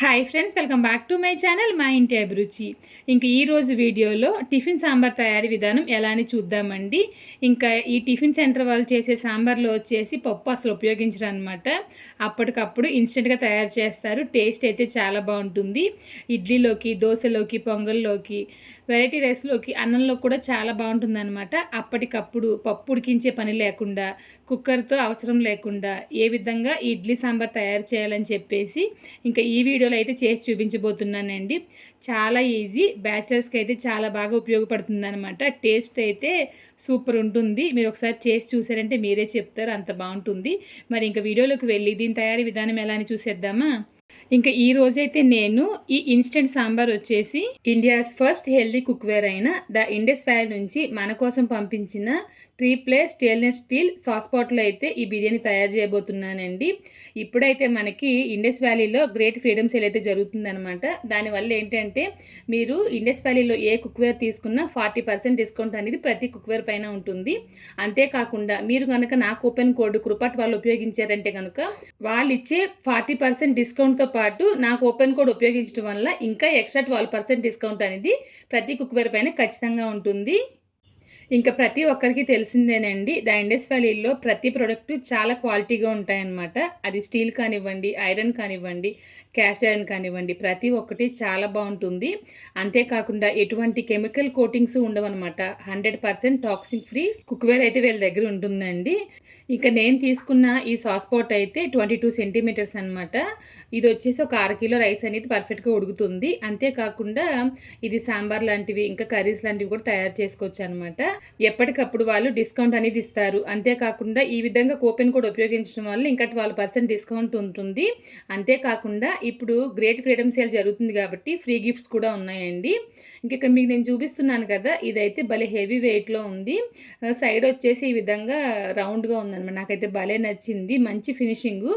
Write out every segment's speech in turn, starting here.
Hi friends welcome back to my channel మా ఇంటి అభిరుచి ఇంకా ఈరోజు వీడియోలో టిఫిన్ సాంబార్ తయారీ విధానం ఎలా అని చూద్దామండి. ఇంకా ఈ టిఫిన్ సెంటర్ వాళ్ళు చేసే సాంబార్లో వచ్చేసి పప్పు అసలు ఉపయోగించరు అనమాట అప్పటికప్పుడు ఇన్స్టెంట్గా తయారు చేస్తారు టేస్ట్ అయితే చాలా బాగుంటుంది. ఇడ్లీలోకి దోశలోకి పొంగల్లోకి వెరైటీ రైస్లోకి అన్నంలో కూడా చాలా బాగుంటుంది అనమాట అప్పటికప్పుడు పప్పు ఉడికించే పని లేకుండా కుక్కర్తో అవసరం లేకుండా ఏ విధంగా ఇడ్లీ సాంబార్ తయారు చేయాలని చెప్పేసి ఇంకా ఈ వీడియోలో అయితే చేసి చూపించబోతున్నానండి. చాలా ఈజీ బ్యాచిలర్స్కి అయితే చాలా బాగా ఉపయోగపడుతుంది అనమాట టేస్ట్ అయితే సూపర్ ఉంటుంది. మీరు ఒకసారి చేసి చూసారంటే మీరే చెప్తారు అంత బాగుంటుంది. మరి ఇంకా వీడియోలోకి వెళ్ళి దీని తయారీ విధానం ఎలా అని చూసేద్దామా? ఇంకా ఈ రోజైతే నేను ఈ ఇన్స్టెంట్ సాంబార్ వచ్చేసి ఇండియాస్ ఫస్ట్ హెల్దీ కుక్వేర్ అయిన ద ఇండస్ వ్యాలీ నుంచి మన కోసం పంపించిన three ply stainless steel sauce పాట్లో అయితే ఈ బిర్యానీ తయారు చేయబోతున్నానండి. ఇప్పుడైతే మనకి ఇండస్ వ్యాలీలో గ్రేట్ ఫ్రీడమ్ సేల్ అయితే జరుగుతుందనమాట దానివల్ల ఏంటంటే మీరు ఇండస్ వ్యాలీలో ఏ కుక్వేర్ తీసుకున్నా ఫార్టీ పర్సెంట్ డిస్కౌంట్ అనేది ప్రతి కుక్వేర్ పైన ఉంటుంది. అంతేకాకుండా మీరు కనుక నా కూపన్ కోడ్ కృపట్ వాళ్ళు ఉపయోగించారంటే కనుక వాళ్ళు ఇచ్చే ఫార్టీ పర్సెంట్ డిస్కౌంట్ డిస్కౌంట్తో పాటు నాకు ఓపెన్ కోడ్ ఉపయోగించడం వల్ల ఇంకా ఎక్స్ట్రా ట్వెల్వ్ పర్సెంట్ డిస్కౌంట్ అనేది ప్రతి కుక్వేర్ పైన ఖచ్చితంగా ఉంటుంది. ఇంకా ప్రతి ఒక్కరికి తెలిసిందేనండి ద ఇండస్ వ్యాలీలో ప్రతి ప్రోడక్ట్ చాలా క్వాలిటీగా ఉంటాయన్నమాట. అది స్టీల్ కానివ్వండి ఐరన్ కానివ్వండి క్యాస్ట్ ఐరన్ కానివ్వండి ప్రతి ఒక్కటి చాలా బాగుంటుంది. అంతేకాకుండా ఎటువంటి chemical coatings ఉండవన్నమాట. Hundred percent toxic free cookware అయితే వీళ్ళ దగ్గర ఉంటుందండి. ఇక నేను తీసుకున్న ఈ సాస్ పాట్ అయితే ట్వంటీ టూ సెంటీమీటర్స్ అనమాట ఇది వచ్చేసి ఒక అర కిలో రైస్ అనేది పర్ఫెక్ట్గా ఉడుకుతుంది. అంతేకాకుండా ఇది సాంబార్ లాంటివి ఇంకా కర్రీస్ లాంటివి కూడా తయారు చేసుకోవచ్చు అనమాట ఎప్పటికప్పుడు వాళ్ళు డిస్కౌంట్ అనేది ఇస్తారు. అంతేకాకుండా ఈ విధంగా కూపెన్ కోడ్ ఉపయోగించడం వల్ల ఇంకా ట్వెల్వ్ పర్సెంట్ డిస్కౌంట్ ఉంటుంది. అంతేకాకుండా ఇప్పుడు గ్రేట్ ఫ్రీడమ్ సేల్ జరుగుతుంది కాబట్టి ఫ్రీ గిఫ్ట్స్ కూడా ఉన్నాయండి. ఇంకా మీకు నేను చూపిస్తున్నాను కదా ఇదైతే భలే హెవీ వెయిట్లో ఉంది. సైడ్ వచ్చేసి ఈ విధంగా రౌండ్గా ఉంది అనమాట నాకైతే భలే నచ్చింది. మంచి ఫినిషింగు.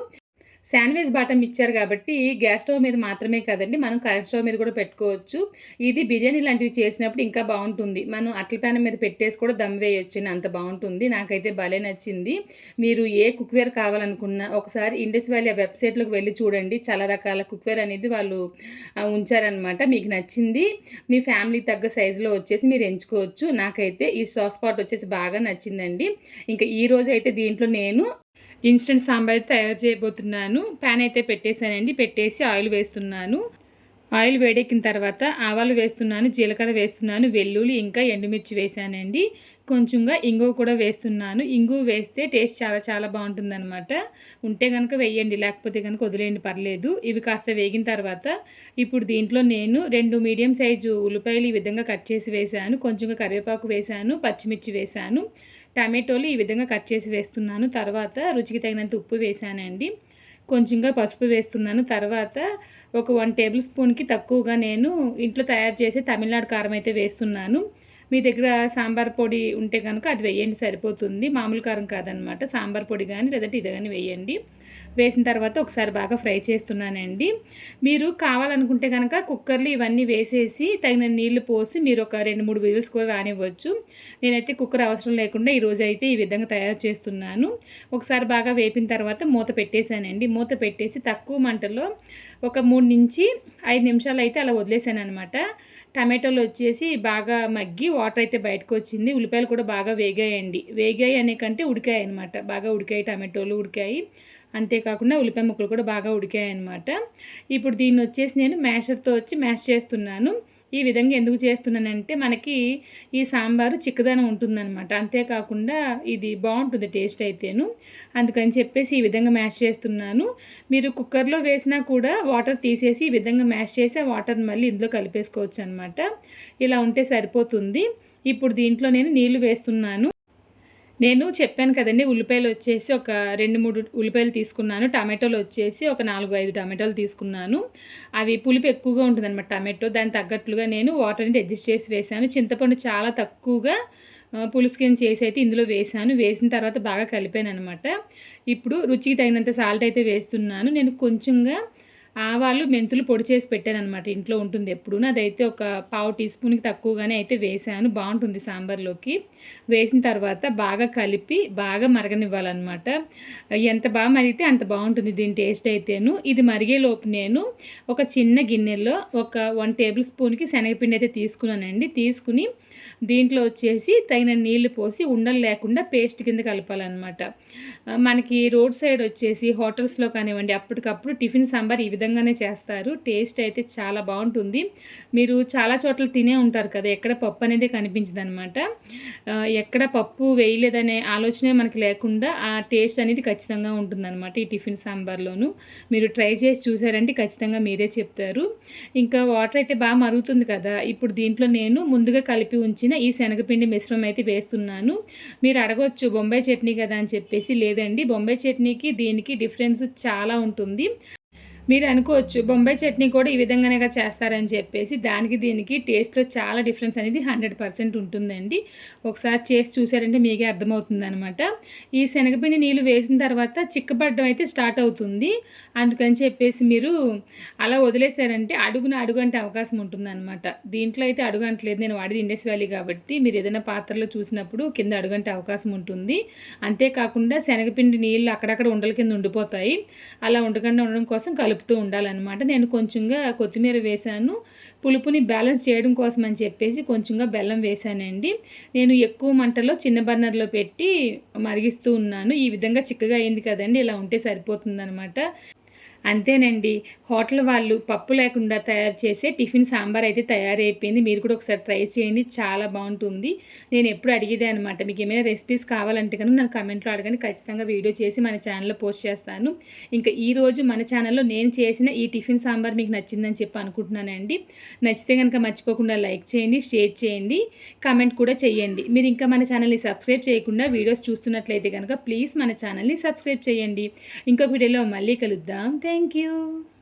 శాండ్విచ్ బాటం ఇచ్చారు కాబట్టి గ్యాస్ స్టవ్ మీద మాత్రమే కదండి మనం కరెంట్ స్టవ్ మీద కూడా పెట్టుకోవచ్చు. ఇది బిర్యానీ లాంటివి చేసినప్పుడు ఇంకా బాగుంటుంది. మనం అట్ల ప్యాన్ మీద పెట్టేసి కూడా దమ్ వేయొచ్చు అంత బాగుంటుంది. నాకైతే భలే నచ్చింది. మీరు ఏ కుక్వేర్ కావాలనుకున్నా ఒకసారి ఇండస్ వ్యాలీ వెబ్సైట్లోకి వెళ్ళి చూడండి. చాలా రకాల కుక్వేర్ అనేది వాళ్ళు ఉంచారనమాట మీకు నచ్చింది. మీ ఫ్యామిలీ తగ్గ సైజులో వచ్చేసి మీరు ఎంచుకోవచ్చు. నాకైతే ఈ సాస్ పాట్ వచ్చేసి బాగా నచ్చిందండి. ఇంకా ఈ రోజు అయితే దీంట్లో నేను ఇన్స్టెంట్ సాంబార్ తయారు చేయబోతున్నాను. ప్యాన్ అయితే పెట్టేశానండి. పెట్టేసి ఆయిల్ వేస్తున్నాను. ఆయిల్ వేడెక్కిన తర్వాత ఆవాలు వేస్తున్నాను జీలకర్ర వేస్తున్నాను వెల్లుల్లి ఇంకా ఎండుమిర్చి వేసానండి కొంచెంగా ఇంగువ కూడా వేస్తున్నాను. ఇంగువ వేస్తే టేస్ట్ చాలా చాలా బాగుంటుందన్నమాట. ఉంటే కనుక వేయండి లేకపోతే కనుక వదిలేయండి పర్లేదు. ఇవి కాస్త వేగిన తర్వాత ఇప్పుడు దీంట్లో నేను రెండు మీడియం సైజు ఉల్లిపాయలు ఈ విధంగా కట్ చేసి వేసాను కొంచెంగా కరివేపాకు వేసాను పచ్చిమిర్చి వేసాను టమాటోలు ఈ విధంగా కట్ చేసి వేస్తున్నాను. తర్వాత రుచికి తగినంత ఉప్పు వేసానండి. కొంచెంగా పసుపు వేస్తున్నాను. తర్వాత ఒక వన్ టేబుల్ స్పూన్కి తక్కువగా నేను ఇంట్లో తయారు చేసే తమిళనాడు కారం అయితే వేస్తున్నాను. మీ దగ్గర సాంబార్ పొడి ఉంటే కనుక అది వేయండి సరిపోతుంది. మామూలు కారం కాదనమాట. సాంబార్ పొడి కానీ లేదంటే ఇది కానీ వేయండి. వేసిన తర్వాత ఒకసారి బాగా ఫ్రై చేస్తున్నానండి. మీరు కావాలనుకుంటే కనుక కుక్కర్లో ఇవన్నీ వేసేసి తగిన నీళ్ళు పోసి మీరు ఒక రెండు మూడు విజిల్స్ కూడా రానివ్వచ్చు. నేనైతే కుక్కర్ అవసరం లేకుండా ఈరోజు అయితే ఈ విధంగా తయారు చేస్తున్నాను. ఒకసారి బాగా వేపిన తర్వాత మూత పెట్టేశానండి. మూత పెట్టేసి తక్కువ మంటలో ఒక మూడు నుంచి ఐదు నిమిషాలు అయితే అలా వదిలేసాను అనమాట టమాటోలు వచ్చేసి బాగా మగ్గి వాటర్ అయితే బయటకు వచ్చింది. ఉల్లిపాయలు కూడా బాగా వేగాయండి. వేగాయి అనే కంటే ఉడికాయి అనమాట బాగా ఉడికాయి టమాటోలు ఉడికాయి. అంతేకాకుండా ఉల్లిపాయ ముక్కలు కూడా బాగా ఉడికాయనమాట ఇప్పుడు దీన్ని వచ్చేసి నేను మ్యాషర్తో వచ్చి మ్యాష్ చేస్తున్నాను. ఈ విధంగా ఎందుకు చేస్తున్నానంటే మనకి ఈ సాంబారు చిక్కదనం ఉంటుందన్నమాట. అంతేకాకుండా ఇది బాగుంటుంది టేస్ట్ అయితేను. అందుకని చెప్పేసి ఈ విధంగా మ్యాష్ చేస్తున్నాను. మీరు కుక్కర్లో వేసినా కూడా వాటర్ తీసేసి ఈ విధంగా మ్యాష్ చేసి ఆ వాటర్ని మళ్ళీ ఇందులో కలిపేసుకోవచ్చు అనమాట ఇలా ఉంటే సరిపోతుంది. ఇప్పుడు దీంట్లో నేను నీళ్ళు వేస్తున్నాను. నేను చెప్పాను కదండి ఉల్లిపాయలు వచ్చేసి ఒక రెండు మూడు ఉల్లిపాయలు తీసుకున్నాను. టమాటోలు వచ్చేసి ఒక నాలుగు ఐదు టమాటోలు తీసుకున్నాను. అవి పులుపు ఎక్కువగా ఉంటుందన్నమాట టమాటో. దాని తగ్గట్లుగా నేను వాటర్ అనేది అడ్జస్ట్ చేసి వేసాను. చింతపండు చాలా తక్కువగా పులుసుకిని చేసి అయితే ఇందులో వేసాను. వేసిన తర్వాత బాగా కలిపాను అనమాట ఇప్పుడు రుచికి తగినంత సాల్ట్ అయితే వేస్తున్నాను. నేను కొంచెంగా ఆవాలు మెంతులు పొడి చేసి పెట్టాను అనమాట ఇంట్లో ఉంటుంది ఎప్పుడు అదైతే ఒక పావు టీ స్పూన్కి తక్కువగానే అయితే వేసాను. బాగుంటుంది సాంబార్లోకి. వేసిన తర్వాత బాగా కలిపి బాగా మరగనివ్వాలన్నమాట. ఎంత బాగా మరిగితే అంత బాగుంటుంది దీని టేస్ట్ అయితేను. ఇది మరిగేలోపు నేను ఒక చిన్న గిన్నెలో ఒక వన్ టేబుల్ స్పూన్కి శనగపిండి అయితే తీసుకున్నానండి. తీసుకుని దీంట్లో వచ్చేసి తగిన నీళ్ళు పోసి ఉండలు లేకుండా పేస్ట్ కింద కలపాలన్నమాట. మనకి రోడ్ సైడ్ వచ్చేసి హోటల్స్లో కానివ్వండి అప్పటికప్పుడు టిఫిన్ సాంబార్ ఈ విధంగానే చేస్తారు. టేస్ట్ అయితే చాలా బాగుంటుంది. మీరు చాలా చోట్ల తినే ఉంటారు కదా ఎక్కడ పప్పు అనేది కనిపించదు అనమాట ఎక్కడ పప్పు వేయలేదనే ఆలోచనే మనకి లేకుండా ఆ టేస్ట్ అనేది ఖచ్చితంగా ఉంటుందన్నమాట ఈ టిఫిన్ సాంబార్లోను. మీరు ట్రై చేసి చూసారంటే ఖచ్చితంగా మీరే చెప్తారు. ఇంకా వాటర్ అయితే బాగా మరుగుతుంది కదా ఇప్పుడు దీంట్లో నేను ముందుగా కలిపి ఉంచిన ఈ శనగపిండి మిశ్రమం అయితే వేస్తున్నాను. మీరు అడగొచ్చు బొంబాయి చట్నీ కదా అని చెప్పేసి లేదండి. బొంబాయి చట్నీకి దీనికి డిఫరెన్స్ చాలా ఉంటుంది. మీరు అనుకోవచ్చు బొంబాయి చట్నీ కూడా ఈ విధంగానే చేస్తారని చెప్పేసి దానికి దీనికి టేస్ట్లో చాలా డిఫరెన్స్ అనేది హండ్రెడ్ పర్సెంట్ ఉంటుందండి. ఒకసారి చేసి చూసారంటే మీకే అర్థమవుతుంది అనమాట ఈ శనగపిండి నీళ్ళు వేసిన తర్వాత చిక్కబడడం అయితే స్టార్ట్ అవుతుంది. అందుకని చెప్పేసి మీరు అలా వదిలేశారంటే అడుగున అడుగంటే అవకాశం అవకాశం ఉంటుందన్నమాట దీంట్లో అయితే అడుగు అంటలేదు. నేను వాడిది ఇండస్ వ్యాలీ కాబట్టి మీరు ఏదైనా పాత్రలో చూసినప్పుడు కింద అడుగంటే అవకాశం ఉంటుంది. అంతేకాకుండా శనగపిండి నీళ్ళు అక్కడక్కడ ఉండల కింద ఉండిపోతాయి. అలా ఉండకుండా ఉండడం కోసం కలు కలుపుతూ ఉండాలన్నమాట. నేను కొంచెంగా కొత్తిమీర వేశాను. పులుపుని బ్యాలెన్స్ చేయడం కోసం అని చెప్పేసి కొంచెంగా బెల్లం వేశానండి. నేను ఎక్కువ మంటలో చిన్న బర్నర్లో పెట్టి మరిగిస్తూ ఉన్నాను. ఈ విధంగా చిక్కగా అయింది కదండి. ఇలా ఉంటే సరిపోతుందనమాట అంతేనండి. హోటల్ వాళ్ళు పప్పు లేకుండా తయారు చేసే టిఫిన్ సాంబార్ అయితే తయారైపోయింది. మీరు కూడా ఒకసారి ట్రై చేయండి. చాలా బాగుంటుంది. నేను ఎప్పుడు అడిగేదే అనమాట. మీకు ఏమైనా రెసిపీస్ కావాలంటే కనుక నాకు కమెంట్లో అడగండి. ఖచ్చితంగా వీడియో చేసి మన ఛానల్లో పోస్ట్ చేస్తాను. ఇంకా ఈరోజు మన ఛానల్లో నేను చేసిన ఈ టిఫిన్ సాంబార్ మీకు నచ్చిందని చెప్పి అనుకుంటున్నానండి. నచ్చితే కనుక మర్చిపోకుండా లైక్ చేయండి షేర్ చేయండి కమెంట్ కూడా చేయండి. మీరు ఇంకా మన ఛానల్ని సబ్స్క్రైబ్ చేయకుండా వీడియోస్ చూస్తున్నట్లయితే కనుక ప్లీజ్ మన ఛానల్ని సబ్స్క్రైబ్ చేయండి. ఇంకొక వీడియోలో మళ్ళీ కలుద్దాం. thank you.